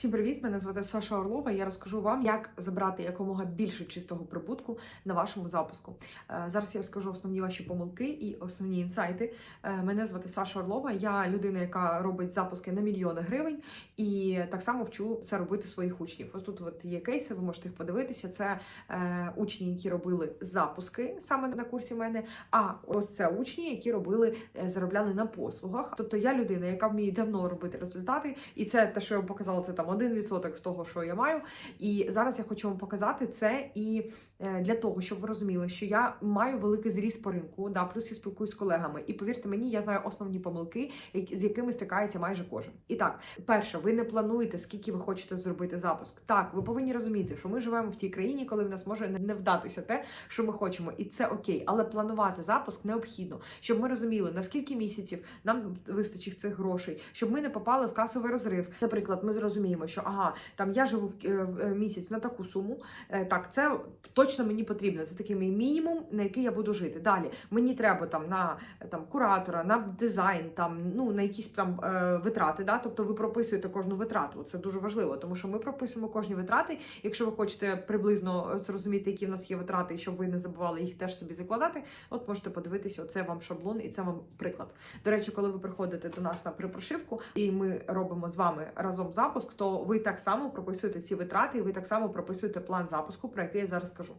Всім привіт! Мене звати Саша Орлова. Я розкажу вам, як забрати якомога більше чистого прибутку на вашому запуску. Е, Зараз я розкажу основні ваші помилки і основні інсайти. Е, Мене звати Саша Орлова. Я людина, яка робить запуски на мільйони гривень, і так само вчу це робити своїх учнів. Ось тут от є кейси, ви можете їх подивитися. Це е, учні, які робили запуски саме на курсі мене. А ось це учні, які робили заробляли на послугах. Тобто я людина, яка вміє давно робити результати, і це те, що я показала, це там 1% з того, що я маю. І зараз я хочу вам показати це і е, для того, щоб ви розуміли, що я маю великий зріст по ринку, да, плюс я спілкуюсь з колегами. І повірте мені, я знаю основні помилки, з якими стикається майже кожен. І так, перше, ви не плануєте, скільки ви хочете зробити запуск. Так, ви повинні розуміти, що ми живемо в тій країні, коли в нас може не- вдатися те, що ми хочемо, і це окей. Але планувати запуск необхідно, щоб ми розуміли, на скільки місяців нам вистачить цих грошей, щоб ми не попали в касовий розрив. Наприклад, ми зрозуміємо, що ага, там я живу в, е, е, місяць на таку суму. е, Так, це точно мені потрібно. Це такий мій мінімум, на який я буду жити. Далі мені треба там на там куратора, на дизайн, там ну на якісь там витрати. Да? Тобто ви прописуєте кожну витрату. Це дуже важливо, тому що ми прописуємо кожні витрати. Якщо ви хочете приблизно зрозуміти, які в нас є витрати, і щоб ви не забували їх теж собі закладати, от можете подивитися, оце вам шаблон, і це вам приклад. До речі, коли ви приходите до нас на припрошивку, і ми робимо з вами разом запуск, то ви так само прописуєте ці витрати, і ви так само прописуєте план запуску, про який я зараз скажу.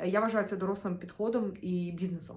Е, Я вважаю це дорослим підходом і бізнесом.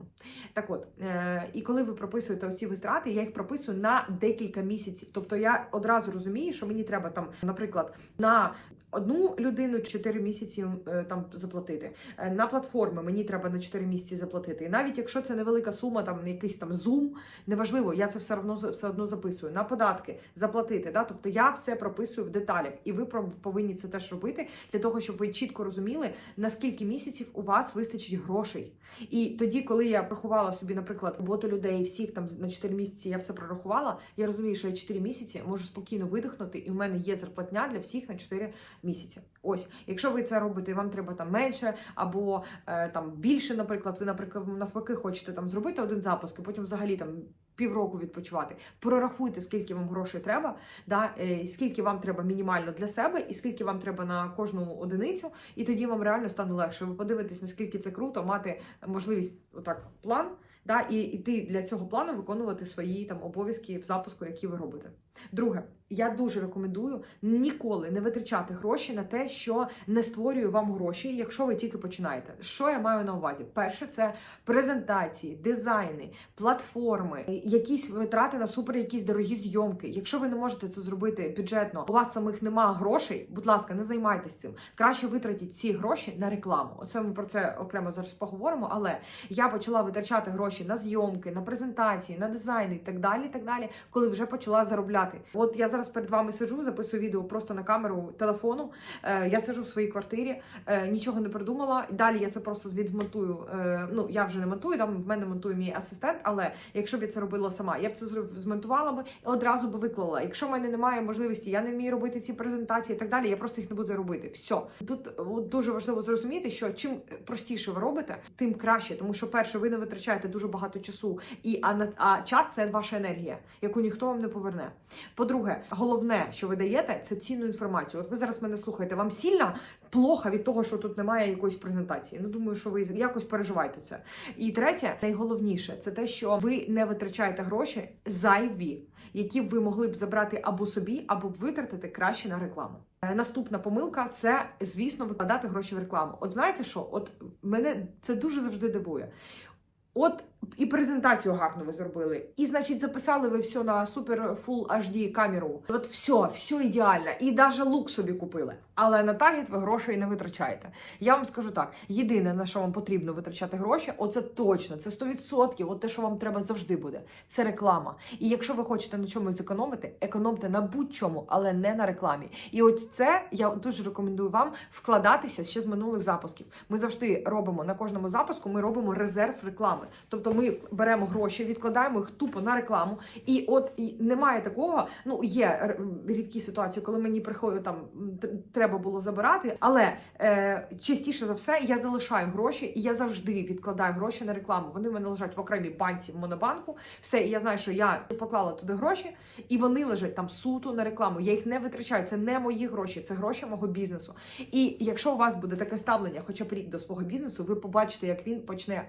Так от, е, і коли ви прописуєте оці витрати, я їх прописую на декілька місяців. Тобто я одразу розумію, що мені треба там, наприклад, на одну людину 4 місяці е, там заплатити. Е, На платформи мені треба на 4 місяці заплатити. І навіть якщо це невелика сума, там якийсь там Zoom, неважливо, я це все одно все одно записую. На податки заплатити. Да? Тобто я все прописую в деталях, і ви повинні це теж робити для того, щоб ви чітко розуміли, на скільки місяців у вас вистачить грошей. І тоді, коли я порахувала собі, наприклад, роботу людей, всіх там на 4 місяці я все прорахувала. Я розумію, що я 4 місяці можу спокійно видихнути, і у мене є зарплатня для всіх на 4 місяці. Ось, якщо ви це робите, і вам треба там менше або е, там більше, наприклад, ви, наприклад, навпаки, хочете там зробити один запуск, і потім взагалі там. Півроку відпочивати. Прорахуйте, скільки вам грошей треба, да, е, скільки вам треба мінімально для себе, і скільки вам треба на кожну одиницю, і тоді вам реально стане легше. Ви подивитесь, наскільки це круто, мати можливість отак план, да, і йти для цього плану виконувати свої там обов'язки в запуску, які ви робите. Друге, я дуже рекомендую ніколи не витрачати гроші на те, що не створює вам гроші, якщо ви тільки починаєте. Що я маю на увазі? Перше, це презентації, дизайни, платформи, якісь витрати на супер, якісь дорогі зйомки. Якщо ви не можете це зробити бюджетно, у вас самих немає грошей. Будь ласка, не займайтесь цим. Краще витратіть ці гроші на рекламу. Оце ми про це окремо зараз поговоримо. Але я почала витрачати гроші на зйомки, на презентації, на дизайни і так далі. і Так далі, коли вже почала заробляти. От я зараз перед вами сиджу, записую відео просто на камеру телефону. Е, я сиджу в своїй квартирі, е, нічого не придумала. Далі я це просто звідмонтую. Е, ну я вже не монтую, там в мене монтує мій асистент. Але якщо б я це робила сама, я б це змонтувала би і одразу би виклала. Якщо в мене немає можливості, я не вмію робити ці презентації і так далі. Я просто їх не буду робити. Все тут от, дуже важливо зрозуміти, що чим простіше ви робите, тим краще, тому що перше, ви не витрачаєте дуже багато часу, і а а час це ваша енергія, яку ніхто вам не поверне. По-друге, головне, що ви даєте, це цінну інформацію. От ви зараз мене слухаєте. Вам сильно плохо від того, що тут немає якоїсь презентації. Ну думаю, що ви якось переживаєте це. І третє, найголовніше, це те, що ви не витрачаєте гроші зайві, які б ви могли б забрати або собі, або б витратити краще на рекламу. Е, Наступна помилка це, звісно, викладати гроші в рекламу. От знаєте що? От мене це дуже завжди дивує. От і презентацію гарно ви зробили, і значить записали ви все на супер Full HD камеру. От все, все ідеально, і навіть лук собі купили. Але на таргет ви грошей не витрачаєте. Я вам скажу так: єдине на що вам потрібно витрачати гроші, оце точно, це 100%, От те, що вам треба завжди буде. Це реклама. І якщо ви хочете на чомусь зекономити, економте на будь-чому, але не на рекламі. І от це я дуже рекомендую вам вкладатися ще з минулих запусків. Ми завжди робимо на кожному запуску. Ми робимо резерв реклами. Тобто Тобто ми беремо гроші, відкладаємо їх тупо на рекламу. І от і немає такого. Ну є рідкі ситуації, коли мені приходить там треба було забирати. Але е, частіше за все я залишаю гроші, і я завжди відкладаю гроші на рекламу. Вони в мене лежать в окремій банці в монобанку. Все, і я знаю, що я поклала туди гроші, і вони лежать там суто на рекламу. Я їх не витрачаю. Це не мої гроші, це гроші мого бізнесу. І якщо у вас буде таке ставлення, хоча б рік до свого бізнесу, ви побачите, як він почне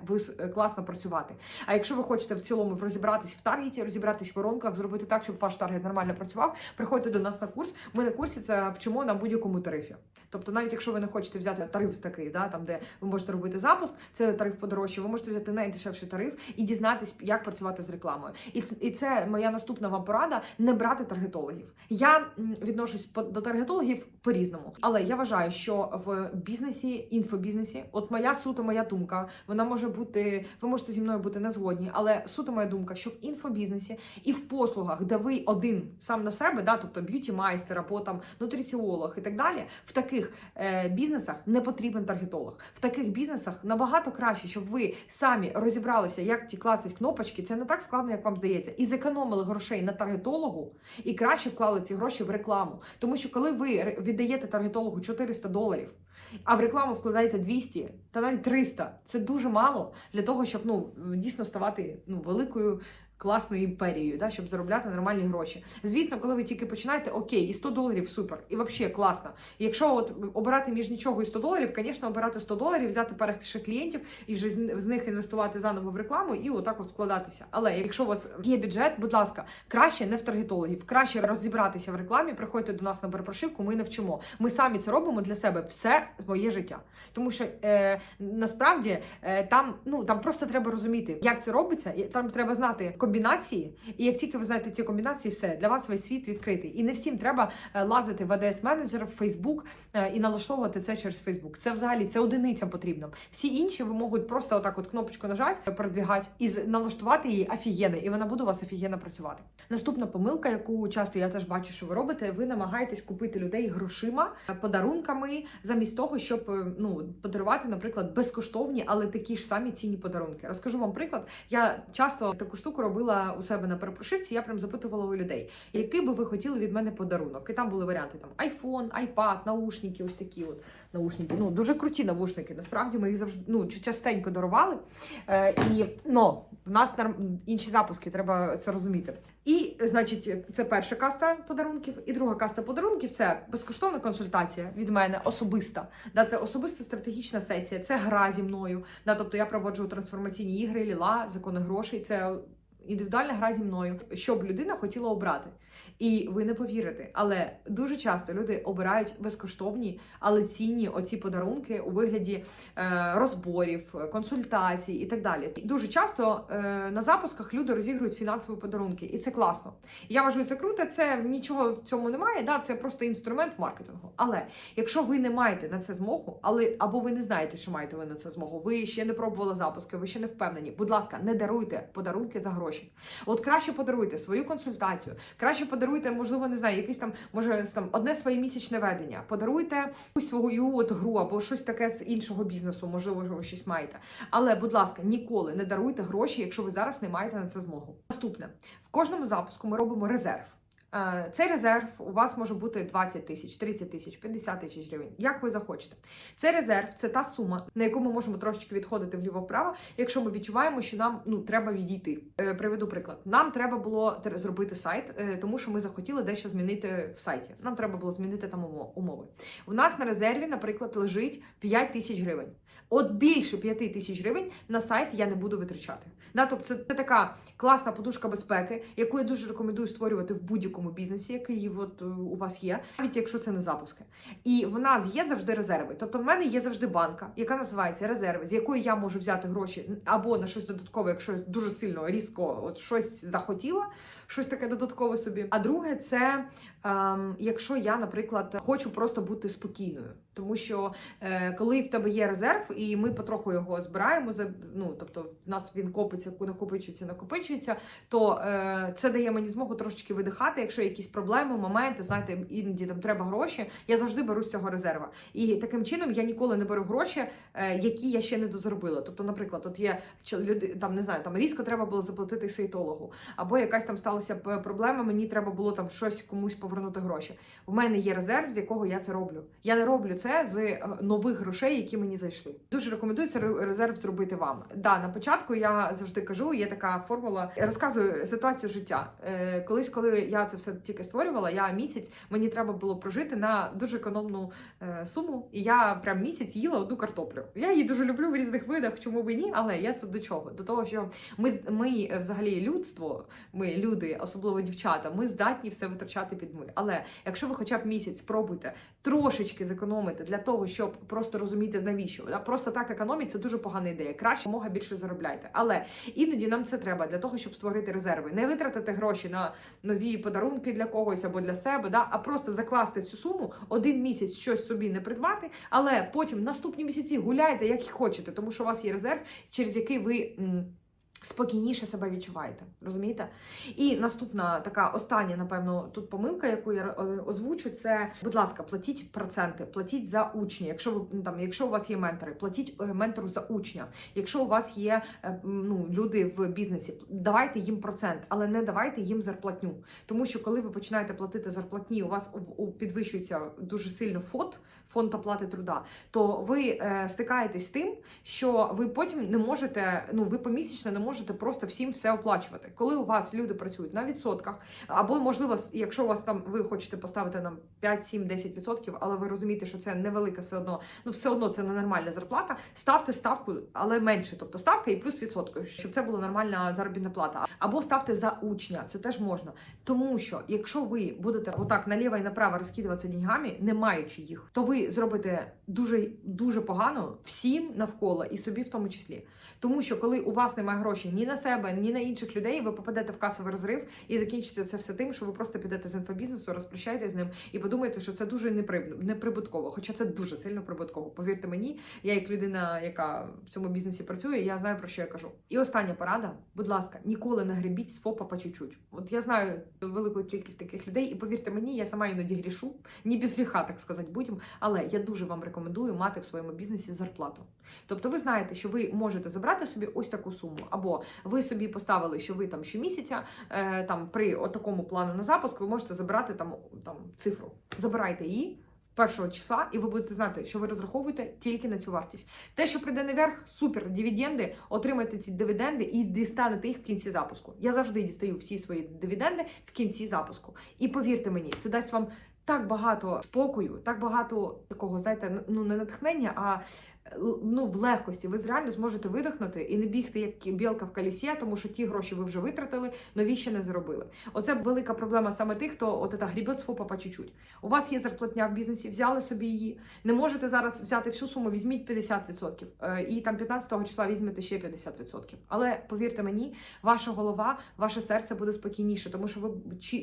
класно працювати. А якщо ви хочете в цілому розібратись в таргеті, розібратись в воронках, зробити так, щоб ваш таргет нормально працював, приходьте до нас на курс. Ми на курсі це вчимо на будь-якому тарифі. Тобто, навіть якщо ви не хочете взяти тариф такий, да, там де ви можете робити запуск, це тариф подорожче, ви можете взяти найдешевший тариф і дізнатись, як працювати з рекламою. І, і це моя наступна вам порада: не брати таргетологів. Я відношусь до таргетологів по-різному, але я вважаю, що в бізнесі, інфобізнесі, от моя суто моя думка, вона може бути, ви можете зі мною бути не згодні, але суто моя думка, що в інфобізнесі і в послугах, де ви один сам на себе, да, тобто б'юті майстер або там нутриціолог і так далі, в таких е, бізнесах не потрібен таргетолог. В таких бізнесах набагато краще, щоб ви самі розібралися, як ті клацать кнопочки. Це не так складно, як вам здається, і зекономили грошей на таргетологу, і краще вклали ці гроші в рекламу. Тому що коли ви віддаєте таргетологу 400 доларів. А в рекламу вкладаєте 200 та навіть 300. Це дуже мало для того, щоб ну дійсно ставати ну великою класною імперією, да, щоб заробляти нормальні гроші. Звісно, коли ви тільки починаєте, окей, і 100 доларів супер, і взагалі класно. Якщо от обирати між нічого і 100 доларів, звісно, обирати 100 доларів, взяти перших клієнтів і вже з них інвестувати заново в рекламу і отак от вкладатися. Але якщо у вас є бюджет, будь ласка, краще не в таргетологів, краще розібратися в рекламі. Приходьте до нас на перепрошивку. Ми не вчимо. Ми самі це робимо для себе все моє життя. Тому що е, насправді е, там ну там просто треба розуміти, як це робиться, і там треба знати комбінації. І як тільки ви знаєте ці комбінації, все для вас весь світ відкритий. І не всім треба е, лазити в ADS менеджер в Facebook е, і налаштовувати це через Facebook. Це взагалі це одиницям потрібно. Всі інші ви можуть просто отак, от кнопочку нажати, продвігати і налаштувати її офігенно, і вона буде у вас офігенно працювати. Наступна помилка, яку часто я теж бачу, що ви робите, ви намагаєтесь купити людей грошима, е, подарунками, замість того, щоб е, ну подарувати, наприклад, безкоштовні, але такі ж самі цінні подарунки. Розкажу вам приклад. Я часто таку штуку робила у себе на перепрошивці. Я прям запитувала у людей, який би ви хотіли від мене подарунок. І там були варіанти: там iPhone, iPad, наушники, ось такі от наушники. Ну дуже круті навушники. Насправді ми їх завжди ну частенько дарували. Е, і ну, в нас інші запуски, треба це розуміти. І, значить, це перша каста подарунків, і друга каста подарунків це безкоштовна консультація від мене особиста. Да, це особиста стратегічна сесія, це гра зі мною. Да, тобто я проводжу трансформаційні ігри, ліла, закони грошей. Це індивідуальна гра зі мною, щоб людина хотіла обрати. І ви не повірите, але дуже часто люди обирають безкоштовні, але цінні оці подарунки у вигляді е, розборів, консультацій і так далі. Дуже часто е, на запусках люди розігрують фінансові подарунки, і це класно. Я вважаю, це круто. Це нічого в цьому немає. Да, це просто інструмент маркетингу. Але якщо ви не маєте на це змогу, але або ви не знаєте, що маєте ви на це змогу, ви ще не пробували запуски, ви ще не впевнені. Будь ласка, не даруйте подарунки за гроші. От краще подаруйте свою консультацію, краще подаруйте, можливо, не знаю, якесь там, може, там одне своє місячне ведення. Подаруйте свою от гру або щось таке з іншого бізнесу, можливо, ви щось маєте. Але, будь ласка, ніколи не даруйте гроші, якщо ви зараз не маєте на це змогу. Наступне в кожному запуску ми робимо резерв. Е, Цей резерв у вас може бути 20 тисяч, 30 тисяч, 50 тисяч гривень, як ви захочете. Цей резерв це та сума, на яку ми можемо трошечки відходити вліво-вправо, якщо ми відчуваємо, що нам ну треба відійти. Е, Приведу приклад. Нам треба було зробити сайт, е, тому що ми захотіли дещо змінити в сайті. Нам треба було змінити там умови. У нас на резерві, наприклад, лежить 5 тисяч гривень. От більше 5 тисяч гривень на сайт я не буду витрачати. Да, тобто це, це така класна подушка безпеки, яку я дуже рекомендую створювати в будь-якому бізнесі, який от, е, у вас є, навіть якщо це не запуски. І в нас є завжди резерви. Тобто, в мене є завжди банка, яка називається резерви, з якої я можу взяти гроші або на щось додаткове, якщо дуже сильно різко от щось захотіла, щось таке додаткове собі. А друге, це ем, якщо я, наприклад, хочу просто бути спокійною, тому що е, коли в тебе є резерв, і ми потроху його збираємо, за- ну тобто в нас він копиться, накопичується, накопичується, то е, це дає мені змогу трошечки видихати, якщо є якісь проблеми, моменти, знаєте, іноді там треба гроші. Я завжди беру з цього резерва. І таким чином я ніколи не беру гроші, е, які я ще не дозаробила. Тобто, наприклад, от є люди там не знаю, там різко треба було заплатити сейтологу, або якась там сталася п- проблема, мені треба було там щось комусь повернути гроші. У мене є резерв, з якого я це роблю. Я не роблю це з е, нових грошей, які мені зайшли. Дуже рекомендую цей резерв зробити вам. Да, на початку я завжди кажу, є така формула. Розказую ситуацію життя. Е, колись, коли я це все тільки створювала, я місяць мені треба було прожити на дуже економну е, суму, і я прям місяць їла одну картоплю. Я її дуже люблю в різних видах, чому б ні, але я тут до чого? До того, що ми ми е, взагалі людство, ми люди, особливо дівчата, ми здатні все витрачати під нуль. Але якщо ви хоча б місяць спробуйте трошечки зекономити для того, щоб просто розуміти навіщо, да? просто так економіть, це дуже погана ідея. Краще мога більше заробляйте. Але іноді нам це треба для того, щоб створити резерви, не витратити гроші на нові подарунки для когось або для себе, да? а просто закласти цю суму, один місяць щось собі не придбати, але потім наступні місяці гуляйте як хочете, тому що у вас є резерв, через який ви. Спокійніше себе відчуваєте, розумієте? І наступна така остання, напевно, тут помилка, яку я е, озвучу, це, будь ласка, платіть проценти, платіть за учня. Якщо ви ну, там, якщо у вас є ментори, платіть е, ментору за учня. Якщо у вас є е, ну, люди в бізнесі, давайте їм процент, але не давайте їм зарплатню. Тому що коли ви починаєте платити зарплатні, у вас підвищується дуже сильно фонд, фонд оплати труда, то ви стикаєтесь з тим, що ви потім не можете, ну ви помісячно не можете просто всім все оплачувати. Коли у вас люди працюють на відсотках, або можливо, якщо у вас там ви хочете поставити нам 5, 7, 10 відсотків, але ви розумієте, що це невелика все одно, ну все одно це не нормальна зарплата. Ставте ставку, але менше, тобто ставка і плюс відсотки, щоб це була нормальна заробітна плата. Або ставте за учня, це теж можна. Тому що якщо ви будете отак наліво і направо розкидуватися деньгами, не маючи їх, то ви зробите дуже дуже погано всім навколо і собі в тому числі. Тому що коли у вас немає грошей ні на себе, ні на інших людей, ви попадете в касовий розрив і закінчиться це все тим, що ви просто підете з інфобізнесу, розпрощаєте з ним і подумаєте, що це дуже неприб- неприбутково. Хоча це дуже сильно прибутково. Повірте мені, я як людина, яка в цьому бізнесі працює, я знаю про що я кажу. І остання порада, будь ласка, ніколи не гребіть з ФОПа по чуть-чуть. От я знаю велику кількість таких людей, і повірте мені, я сама іноді грішу, ні без гріха, так сказати, будемо. Але я дуже вам рекомендую мати в своєму бізнесі зарплату. Тобто, ви знаєте, що ви можете забрати собі ось таку суму, або ви собі поставили, що ви там щомісяця, е, там при отакому плану на запуск, ви можете забирати там, там цифру. Забирайте її. Першого числа, і ви будете знати, що ви розраховуєте тільки на цю вартість. Те, що прийде наверх, супер дивіденди, отримайте ці дивіденди і дістанете їх в кінці запуску. Я завжди дістаю всі свої дивіденди в кінці запуску. І повірте мені, це дасть вам так багато спокою, так багато такого, знаєте, ну не натхнення, а ну, в легкості. Ви реально зможете видихнути і не бігти як білка в колісі, тому що ті гроші ви вже витратили, нові ще не заробили. Оце велика проблема саме тих, хто от це грібет з ФОПа по чуть-чуть. У вас є зарплатня в бізнесі, взяли собі її. Не можете зараз взяти всю суму, візьміть 50%. е, І там 15-го числа візьмете ще 50%. Але повірте мені, ваша голова, ваше серце буде спокійніше, тому що ви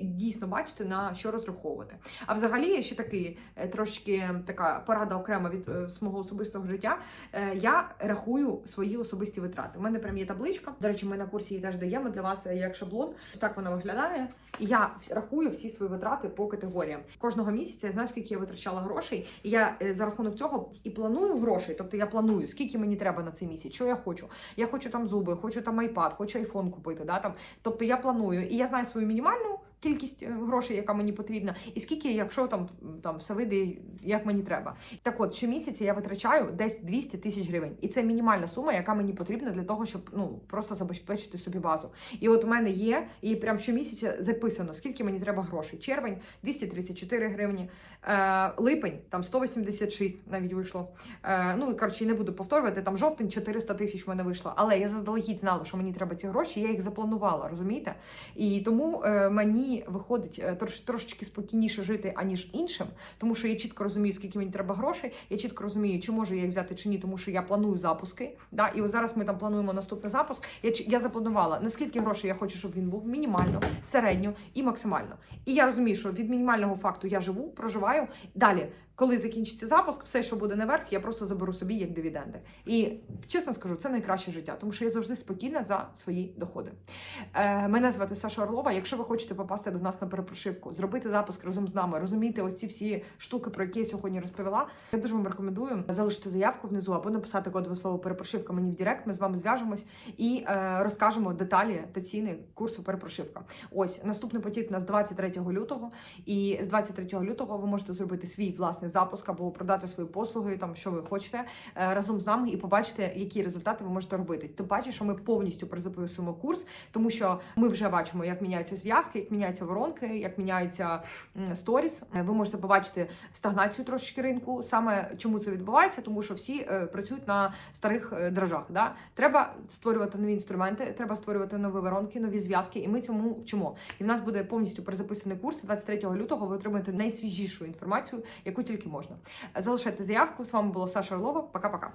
дійсно бачите на що розраховувати. А взагалі ще такий е, трошки така порада окрема від е, з особистого життя. Е, Я рахую свої особисті витрати. У мене прям є табличка. До речі, ми на курсі її теж даємо для вас як шаблон. Ось так вона виглядає. І я рахую всі свої витрати по категоріям. Кожного місяця я знаю, скільки я витрачала грошей, і я е, за рахунок цього і планую грошей. Тобто я планую, скільки мені треба на цей місяць, що я хочу. Я хочу там зуби, хочу там айпад, хочу айфон купити. Да, там. Тобто я планую, і я знаю свою мінімальну. Кількість е, грошей, яка мені потрібна, і скільки, якщо там там все вийде, як мені треба. Так от, щомісяця я витрачаю десь 200 тисяч гривень, і це мінімальна сума, яка мені потрібна для того, щоб ну просто забезпечити собі базу. І от у мене є, і прям щомісяця записано, скільки мені треба грошей. Червень 234 гривні, е, липень там 186 навіть вийшло. Е, ну і коротше, не буду повторювати. Там жовтень 400 тисяч в мене вийшло. Але я заздалегідь знала, що мені треба ці гроші. Я їх запланувала, розумієте? І тому е, мені виходить е, трош, трошечки спокійніше жити, аніж іншим, тому що я чітко розумію, скільки мені треба грошей. Я чітко розумію, чи можу я їх взяти чи ні, тому що я планую запуски. Да? І от зараз ми там плануємо наступний запуск. Я, я запланувала, наскільки грошей я хочу, щоб він був мінімально, середньо і максимально. І я розумію, що від мінімального факту я живу, проживаю. Далі, коли закінчиться запуск, все, що буде наверх, я просто заберу собі як дивіденди. І чесно скажу, це найкраще життя, тому що я завжди спокійна за свої доходи. Е, мене звати Саша Орлова. Якщо ви хочете попасти до нас на перепрошивку, зробити запуск разом з нами, розуміти оці всі штуки, про які я сьогодні розповіла. Я дуже вам рекомендую залишити заявку внизу або написати кодове слово перепрошивка мені в Директ. Ми з вами зв'яжемось і е, розкажемо деталі та ціни курсу перепрошивка. Ось наступний потік у нас 23 лютого. І з 23 лютого ви можете зробити свій власний запуск або продати свої послуги, там що ви хочете е, разом з нами і побачите, які результати ви можете робити. Тим паче, що ми повністю перезаписуємо курс, тому що ми вже бачимо, як міняються зв'язки, як міняються воронки, як міняються сторіс. Е, Ви можете побачити стагнацію трошечки ринку. Саме чому це відбувається, тому що всі е, працюють на старих дрожжах. Да? Треба створювати нові інструменти, треба створювати нові воронки, нові зв'язки, і ми цьому вчимо. І в нас буде повністю перезаписаний курс. 23 лютого ви отримаєте найсвіжішу інформацію, яку тільки можна. Залишайте заявку. З вами була Саша Орлова. Пока-пока.